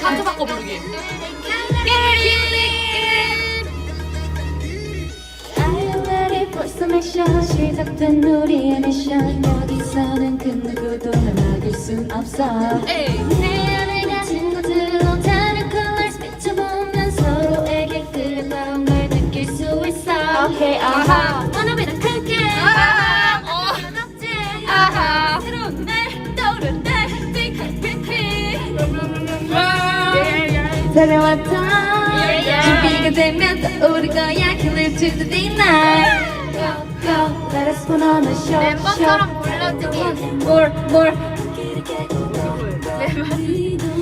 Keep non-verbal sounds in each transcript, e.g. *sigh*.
가수 바꿔 부르기. 벌써 미션 시작된 우리의 미션 여기서는 그 누구도 날 막을 순 없어 에이. 내 안에 가진 것들로 다른 컬러 스피쳐 보면 서로에게 그런 마음을 느낄 수 있어 오케이 아하 달려왔다 준비가 되면 다 우리 거야 Can live to the day night Go go Let us put on a show 멤버처럼 불러주기 More more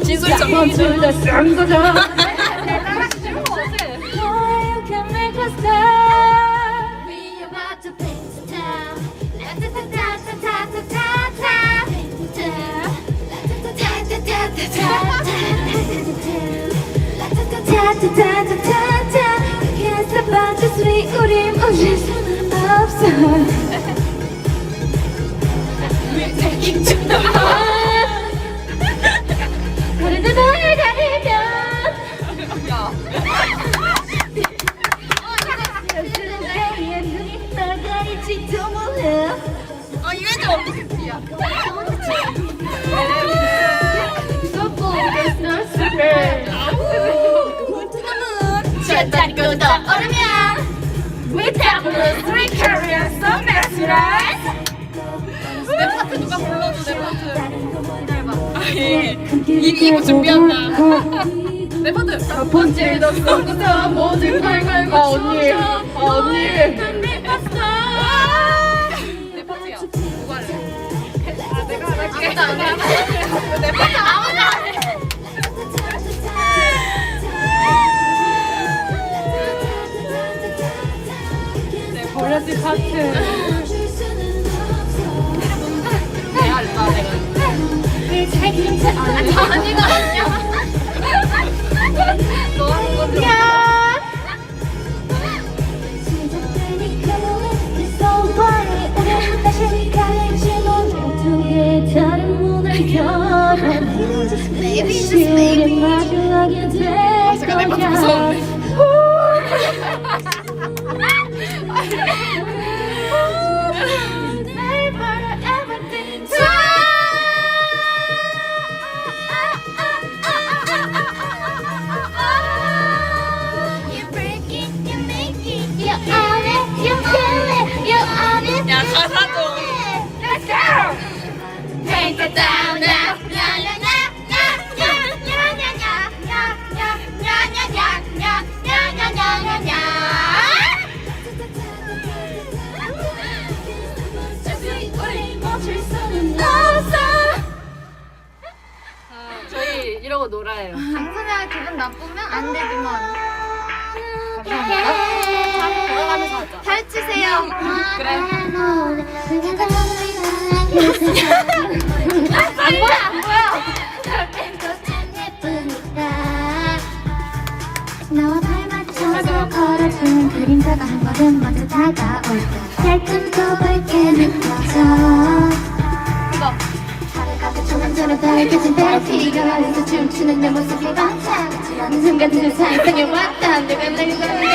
진솔이 짱. 둘다 쌍거다. we're taking to Oh, 절단 끄덕 얼으면 Without the three carriers so mesmerized 내 파트 누가 불러줘 내 파트. 아니 이 이거 준비한다. *laughs* 내 파트. 첫 번째 덕성부터 모든 걸 걸고 아 언니 아 언니 내 파트야. 누가 할래? 아 내가 할게. *laughs* 내 파트 파트. 내가 할까 내가. 잘 괜찮아 언니가 아니야 너 하는 거 들어. 시작되니까 그 소관이 오면 다시 저희 이러고 놀아요. 방송이야 기분 나쁘면 안 되지만 감사합니다 돌아가면서 하자 잘 치세요 그래. 안 보여 안 보여 나와 발 맞춰서 걸어준 그림자가 한 걸음 먼저 다가올까 얇은 붉게 느껴져 하루가 조금처럼 달겨진 달티가 흘러서 춤추는 내 모습이 반짝이지 않은 순간들을 상상해 왔다 내가 날건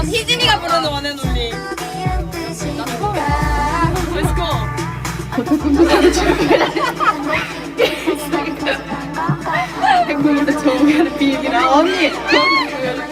버전 희진이가 부르는 원앤 올리. Let's go. 행복인데 좋은 비밀이라 언니. 눈을